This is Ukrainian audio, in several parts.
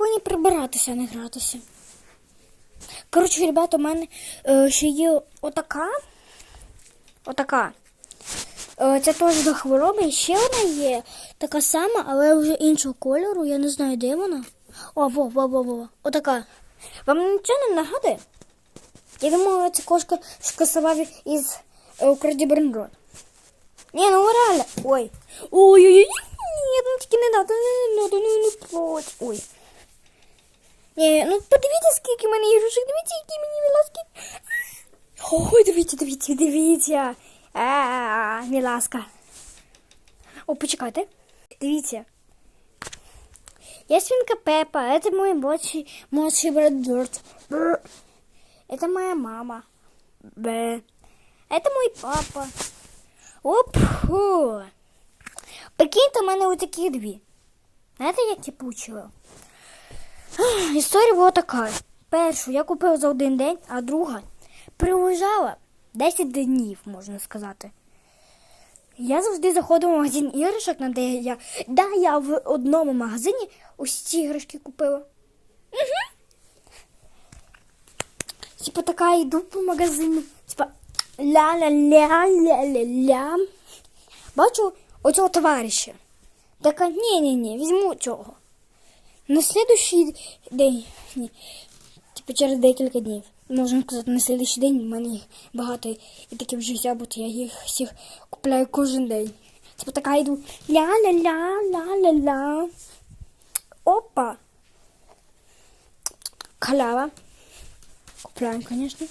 повинні прибиратися, а не гратися. Коротше, ребята, у мене е, ще є отака. Отака. Е, це теж до хвороби. І ще одна є така сама, але вже іншого кольору. Я не знаю, де вона. О, во, во, во, во. Отака. Вам нічого не нагадує? Я думала, це кошка скасував із е, «Укради Брендрот». Ні, ну реально. Ой. Ой-ой-ой. Ні, ну тільки не надо, не надо, ну не плоть. Ой. Ні, ну подивіться, скільки в мене ігрушок, дивіться, які мені міласки. Ой, дивіться, дивіться, дивіться. А, міласка. О, почекайте. Дивіться. Я свинка Пеппа, это мой младший, младший брат Берт. Бр. Это моя мама. Б. Это мой папа. Оп. Фу. Прикиньте, у мене отакі дві. Знаєте, як я получила? Історія була така. Першу я купила за один день, а друга прилежала 10 днів, можна сказати. Я завжди заходила в магазин іграшок, на де я. Да, я в одному магазині ось ці іграшки купила. Угу. Типа така йду по магазину. Типа ля-ля-ля-ля-ля-ля. Бачу оцього товариша. Така, ні-ні-ні, візьму цього. На слідущий день, ні, типу через декілька днів, можна сказати, на слідущий день в мене їх багато і таке вже зябут, я їх всіх купляю кожен день. Типу така йду ля-ля-ля-ля-ля-ля. Опа. Халява. Купляємо, звісно.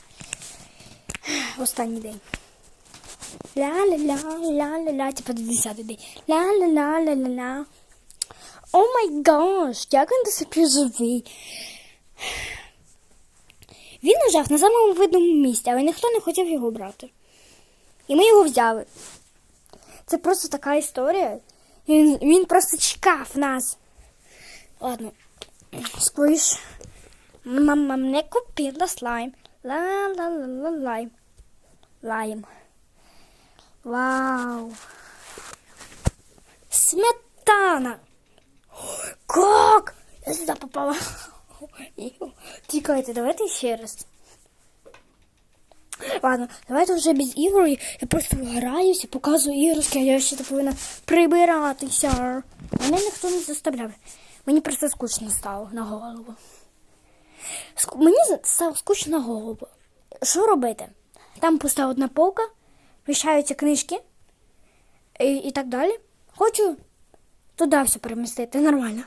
Останній день. Ля-ля-ля-ля-ля-ля, типу до 10 день. Ля-ля-ля-ля-ля-ля. О май гаш, як він до сих пір живий. Він лежав на самому видному місці, але ніхто не хотів його брати. І ми його взяли. Це просто така історія. Він, він просто чекав нас. Ладно. Сквиш. Мама не купила слайм. Ла-ла-ла-ла-лайм. Лайм. Вау. Сметана. Я сюда попала. Тікайте, давайте ще раз. Ладно, давайте вже без ігор. Я просто граюся, показую іграшки, а я ще повинна прибиратися. Мене ніхто не заставляв. Мені просто скучно стало на голову. Ску- Мені стало скучно на голову. Що робити? Там пуста одна полка, вміщаються книжки і, і так далі. Хочу туди все перемістити, нормально.